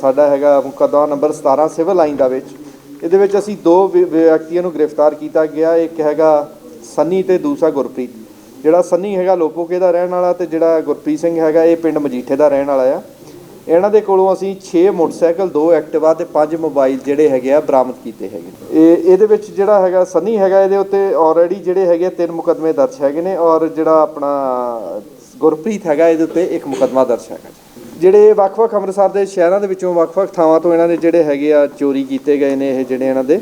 ਸਾਡਾ ਹੈਗਾ ਮੁਕੱਦਮਾ ਨੰਬਰ 17 ਸਿਵਲ ਲਾਈਨ ਦਾ ਵਿੱਚ। ਇਹਦੇ ਵਿੱਚ ਅਸੀਂ ਦੋ ਵਿ- ਵਿਅਕਤੀਆਂ ਨੂੰ ਗ੍ਰਿਫਤਾਰ ਕੀਤਾ ਗਿਆ। ਇੱਕ ਹੈਗਾ ਸੰਨੀ ਤੇ ਦੂਸਰਾ ਗੁਰਪ੍ਰੀਤ। ਜਿਹੜਾ ਸੰਨੀ ਹੈਗਾ ਲੋਪੋਕੇ ਦਾ ਰਹਿਣ ਵਾਲਾ ਤੇ ਜਿਹੜਾ ਗੁਰਪ੍ਰੀਤ ਸਿੰਘ ਹੈਗਾ ਇਹ ਪਿੰਡ ਮਜੀਠੇ ਦਾ ਰਹਿਣ ਵਾਲਾ ਆ। ਇਹਨਾਂ ਦੇ ਕੋਲੋਂ ਅਸੀਂ 6 ਮੋਟਰਸਾਈਕਲ 2 ਐਕਟਿਵਾ ਤੇ 5 ਮੋਬਾਈਲ ਜਿਹੜੇ ਹੈਗੇ ਆ ਬਰਾਮਦ ਕੀਤੇ ਹੈਗੇ ਇਹ, ਇਹਦੇ ਵਿੱਚ ਜਿਹੜਾ ਹੈਗਾ ਸੰਨੀ ਹੈਗਾ ਇਹਦੇ ਉੱਤੇ ਆਲਰੇਡੀ ਜਿਹੜੇ ਹੈਗੇ ਤਿੰਨ ਮੁਕੱਦਮੇ ਦਰਜ ਹੈਗੇ ਨੇ ਔਰ ਜਿਹੜਾ ਆਪਣਾ ਗੁਰਪ੍ਰੀਤ ਹੈਗਾ ਇਹਦੇ ਉੱਤੇ ਇੱਕ ਮੁਕੱਦਮਾ ਦਰਜ ਹੈਗਾ ਜਿਹੜੇ ਵੱਖ-ਵੱਖ ਅੰਮ੍ਰਿਤਸਰ ਦੇ ਸ਼ਹਿਰਾਂ ਦੇ ਵਿੱਚੋਂ ਵੱਖ-ਵੱਖ ਥਾਵਾਂ ਤੋਂ ਇਹਨਾਂ ਦੇ ਜਿਹੜੇ ਹੈਗੇ ਆ ਚੋਰੀ ਕੀਤੇ ਗਏ ਨੇ ਇਹ ਜਿਹੜੇ ਇਹਨਾਂ ਦੇ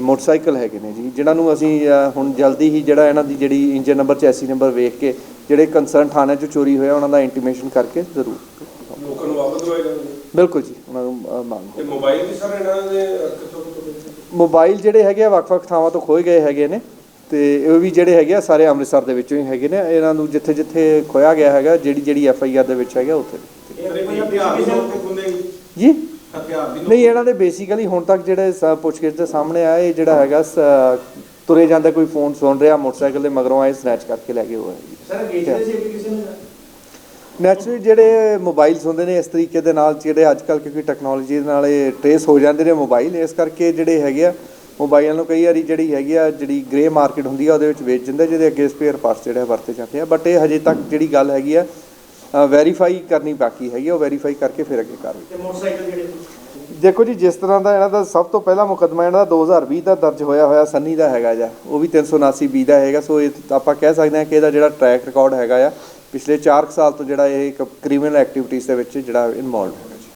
ਮੋਟਰਸਾਈਕਲ ਹੈਗੇ ਨੇ ਜੀ ਜਿਨ੍ਹਾਂ ਨੂੰ ਅਸੀਂ ਹੁਣ ਜਲਦੀ ਹੀ ਜਿਹੜਾ ਇਹਨਾਂ ਦੀ ਜਿਹੜੀ ਇੰਜਨ ਨੰਬਰ ਚੈਸੀ ਨੰਬਰ ਵੇਖ ਕੇ ਜਿਹੜੇ ਕੰਸਰਨ ਥਾਣੇ 'ਚ ਚੋਰੀ ਹੋਇਆ ਉਹਨਾਂ ਦਾ ਇੰਟੀਮੇਸ਼ਨ ਕਰਕੇ ਜ਼ਰੂਰ। ਲੋਕਾਂ ਨੂੰ ਵਾਪਸ ਦਵਾਏ ਜਾਂਦੇ ਬਿਲਕੁਲ ਜੀ ਉਹਨਾਂ ਨੂੰ ਮੰਗ ਤੇ ਮੋਬਾਈਲ ਵੀ ਸਰ ਇਹਨਾਂ ਦੇ? ਮੋਬਾਈਲ ਜਿਹੜੇ ਹੈਗੇ ਆ ਵੱਖ-ਵੱਖ ਥਾਵਾਂ ਤੋਂ ਖੋਏ ਗਏ ਹੈਗੇ ਨੇ ਤੇ ਇਹ ਵੀ ਜਿਹੜੇ ਹੈਗੇ ਆ ਸਾਰੇ ਅੰਮ੍ਰਿਤਸਰ ਦੇ ਵਿੱਚੋਂ ਹੀ ਹੈਗੇ ਨੇ। ਇਹਨਾਂ ਨੂੰ ਜਿੱਥੇ ਜਿੱਥੇ ਖੋਇਆ ਗਿਆ ਹੈਗਾ ਜਿਹੜੀ ਜਿਹੜੀ ਐਫ ਆਈ ਆਰ ਦੇ ਵਿੱਚ ਹੈਗਾ ਉੱਥੇ। ਜੀ? ਨਹੀਂ ਇਹਨਾਂ ਦੇ ਬੇਸਿਕਲੀ ਹੁਣ ਤੱਕ ਜਿਹੜੇ ਪੁੱਛਗਿੱਛ ਦੇ ਸਾਹਮਣੇ ਇਹ ਜਿਹੜਾ ਹੈਗਾ ਤੁਰੇ ਜਾਂਦੇ ਕੋਈ ਫੋਨ ਸੁਣ ਰਿਹਾ ਮੋਟਰਸਾਈਕਲ ਦੇ ਮਗਰੋਂ ਆਏ ਸਨੈਚ ਕਰਕੇ ਲੈ ਗਏ ਹੋਏ ਸਰ ਸੀ ਕਿਸੇ ਨੂੰ ਨੈਚੁਰਲੀ ਜਿਹੜੇ ਮੋਬਾਈਲਸ ਹੁੰਦੇ ਨੇ ਇਸ ਤਰੀਕੇ ਦੇ ਨਾਲ ਜਿਹੜੇ ਅੱਜ ਕੱਲ੍ਹ ਕਿਉਂਕਿ ਟੈਕਨੋਲੋਜੀ ਦੇ ਨਾਲ ਇਹ ਟਰੇਸ ਹੋ ਜਾਂਦੇ ਨੇ ਮੋਬਾਈਲ ਇਸ ਕਰਕੇ ਜਿਹੜੇ ਹੈਗੇ ਆ ਮੋਬਾਈਲਾਂ ਨੂੰ ਕਈ ਵਾਰੀ ਜਿਹੜੀ ਹੈਗੀ ਆ ਜਿਹੜੀ ਗ੍ਰੇ ਮਾਰਕੀਟ ਹੁੰਦੀ ਆ ਉਹਦੇ ਵਿੱਚ ਵੇਚ ਦਿੰਦੇ ਜਿਹਦੇ ਅੱਗੇ ਸਪੇਅਰ ਪਾਰਟਸ ਜਿਹੜੇ ਵਰਤੇ ਜਾਂਦੇ ਆ। ਬਟ ਇਹ ਹਜੇ ਤੱਕ ਜਿਹੜੀ ਗੱਲ ਹੈਗੀ ਆ ਵੈਰੀਫਾਈ ਕਰਨੀ ਬਾਕੀ ਹੈਗੀ ਉਹ ਵੈਰੀਫਾਈ ਕਰਕੇ ਫਿਰ ਅੱਗੇ ਕਾਰਵਾਈ ਤੇ ਮੋਟਰਸਾਈਕਲ ਜਿਹੜੇ ਦੇਖੋ ਜੀ ਜਿਸ ਤਰ੍ਹਾਂ ਦਾ ਇਹਨਾਂ ਦਾ ਸਭ ਤੋਂ ਪਹਿਲਾ ਮੁਕੱਦਮਾ ਇਹਨਾਂ ਦਾ 2020 ਦਾ ਦਰਜ ਹੋਇਆ ਹੋਇਆ ਸੰਨੀ ਦਾ ਹੈਗਾ ਜਾਂ ਉਹ ਵੀ 379 ਬੀ ਦਾ ਹੈਗਾ ਸੋ ਇਹ ਆਪਾਂ ਕਹਿ ਸਕਦੇ ਹਾਂ ਕਿ ਇਹਦਾ ਜਿਹੜਾ ਟਰੈਕ ਰਿਕਾਰਡ ਹੈਗਾ ਆ ਪਿਛਲੇ 4 ਸਾਲ ਤੋਂ ਜਿਹੜਾ ਇਹ ਇੱਕ ਕ੍ਰਿਮੀਨਲ ਐਕਟੀਵਿਟੀਜ਼ ਦੇ ਵਿੱਚ ਜਿਹੜਾ ਇਨਵੋਲਡ ਹੈ।